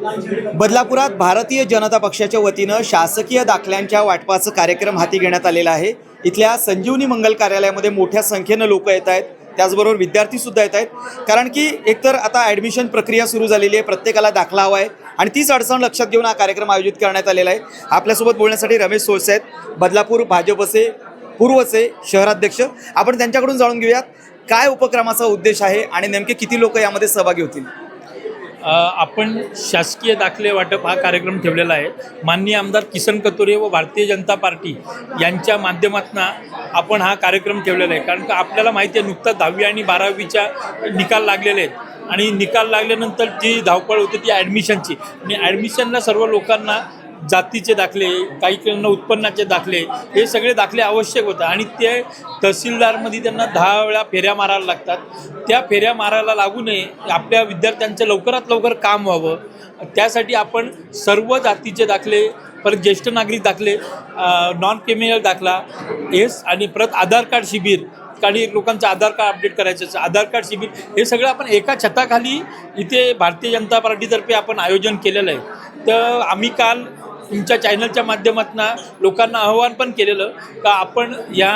बदलापुरात भारतीय जनता पक्षाच्या वतीनं शासकीय दाखल्यांच्या वाटपाचं कार्यक्रम हाती घेण्यात आलेला आहे. इथल्या संजीवनी मंगल कार्यालयामध्ये मोठ्या संख्येनं लोक येत आहेत. त्याचबरोबर विद्यार्थीसुद्धा येत आहेत. कारण की एकतर आता ॲडमिशन प्रक्रिया सुरू झालेली आहे प्रत्येकाला दाखला हवा आहे आणि तीच अडचण लक्षात घेऊन हा कार्यक्रम आयोजित करण्यात आलेला आहे. आपल्यासोबत बोलण्यासाठी रमेश सोळसे आहेत. बदलापूर भाजपचे पूर्वचे शहराध्यक्ष. आपण त्यांच्याकडून जाणून घेऊयात काय उपक्रमाचा उद्देश आहे आणि नेमके किती लोक यामध्ये सहभागी होतील? आपण शासकीय दाखले वाटप हा कार्यक्रम ठेवलेला आहे. माननीय आमदार किसन कतोरे व भारतीय जनता पार्टी यांच्या माध्यमातून आपण हा कार्यक्रम ठेवलेला आहे. कारण का आपल्याला माहिती आहे नुकताच दहावी आणि बारावीच्या निकाल लागलेले आहेत. आणि निकाल लागल्यानंतर जी धावपळ होते ती ॲडमिशनची आणि ॲडमिशनला सर्व लोकांना जातीचे दाखले काही काहींना उत्पन्नाचे दाखले हे सगळे दाखले आवश्यक होतं. आणि ते तहसीलदारमध्ये त्यांना दहा वेळा फेऱ्या मारायला लागतात. त्या फेऱ्या मारायला लागू नये. आपल्या विद्यार्थ्यांचं लवकरात लवकर काम व्हावं. त्यासाठी आपण सर्व जातीचे दाखले परत ज्येष्ठ नागरिक दाखले नॉन क्रिमिनल दाखला हेच आणि परत आधार कार्ड शिबिर काही लोकांचं आधार कार्ड अपडेट करायचं असेल, आधार कार्ड शिबिर हे सगळं आपण एका छताखाली इथे भारतीय जनता पार्टीतर्फे आपण आयोजन केलेलं आहे. तर आम्ही काल तुमच्या चॅनलच्या माध्यमातून लोकांना आवाहन पण केलेलं का आपण या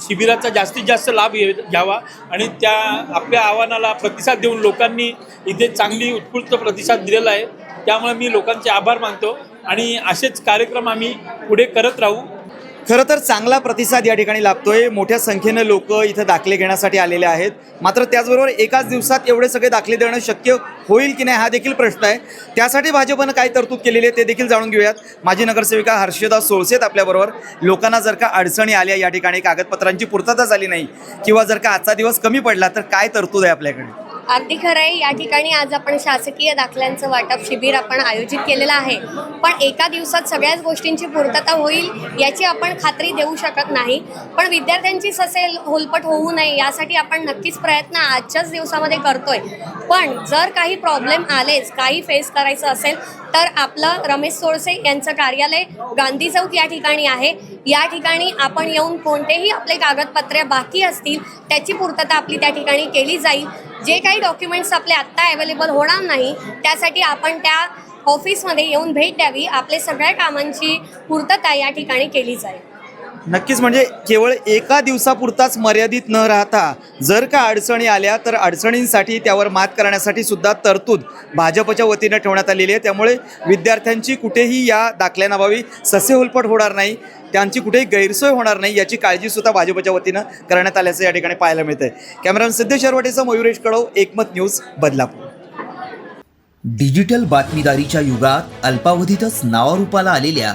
शिबिराचा जास्तीत जास्त लाभ घे घ्यावा आणि त्या आपल्या आव्हानाला प्रतिसाद देऊन लोकांनी इथे चांगली उत्स्फूर्त प्रतिसाद दिलेला आहे. त्यामुळे मी लोकांचे आभार मानतो आणि असेच कार्यक्रम आम्ही पुढे करत राहू. खरं तर चांगला प्रतिसाद या ठिकाणी लाभतोय. मोठ्या संख्येनं लोक इथं दाखले घेण्यासाठी आलेले आहेत. मात्र त्याचबरोबर एकाच दिवसात एवढे सगळे दाखले देणं शक्य होईल की नाही हा देखील प्रश्न आहे. त्यासाठी भाजपनं काय तरतूद केलेली आहे ते देखील जाणून घेऊयात. माजी नगरसेविका हर्षदा सोळसेत आपल्याबरोबर. लोकांना जर का अडचणी आल्या या ठिकाणी कागदपत्रांची पूर्तता झाली नाही किंवा जर का आजचा दिवस कमी पडला तर काय तरतूद आहे आपल्याकडे? अगदी खरं आहे. या ठिकाणी आज आपण शासकीय दाखल्यांचं वाटप शिबिर आपण आयोजित केलेलं आहे. पण एका दिवसात सगळ्याच गोष्टींची पूर्तता होईल याची आपण खात्री देऊ शकत नाही. पण विद्यार्थ्यांची ससेल होलपट होऊ नये यासाठी आपण नक्कीच प्रयत्न आजच्याच दिवसामध्ये करतोय. पण जर काही प्रॉब्लेम आलेच काही फेस करायचं असेल तर आपलं रमेश सोळसे यांचं कार्यालय गांधी चौक या ठिकाणी आहे. या ठिकाणी आपण येऊन कोणतेही आपले कागदपत्रे बाकी असतील त्याची पूर्तता आपली त्या ठिकाणी केली जाईल. जे काही डॉक्युमेंट्स आपले आत्ता अवेलेबल होणार नाही त्यासाठी आपण त्या ऑफिसमध्ये येऊन भेट द्यावी. आपले सगळ्या कामांची पूर्तता या ठिकाणी केली जाईल. नक्कीच म्हणजे केवळ एका दिवसापुरताच मर्यादित न राहता जर का अडचणी आल्या तर अडचणींसाठी त्यावर मात करण्यासाठी सुद्धा तरतूद भाजपच्या वतीनं ठेवण्यात आलेली आहे. त्यामुळे विद्यार्थ्यांची कुठेही या दाखल्यानाभावी ससेहोलपट होणार नाही त्यांची कुठेही गैरसोय होणार नाही याची काळजीसुद्धा भाजपच्या वतीनं करण्यात आल्याचं या ठिकाणी पाहायला मिळतं आहे कॅमेरामॅन सिद्धेश शर्वटेचा मयुरेश कडव एकमत न्यूज बदलापूर. डिजिटल बातमीदारीच्या युगात अल्पावधीतच नावारूपाला आलेल्या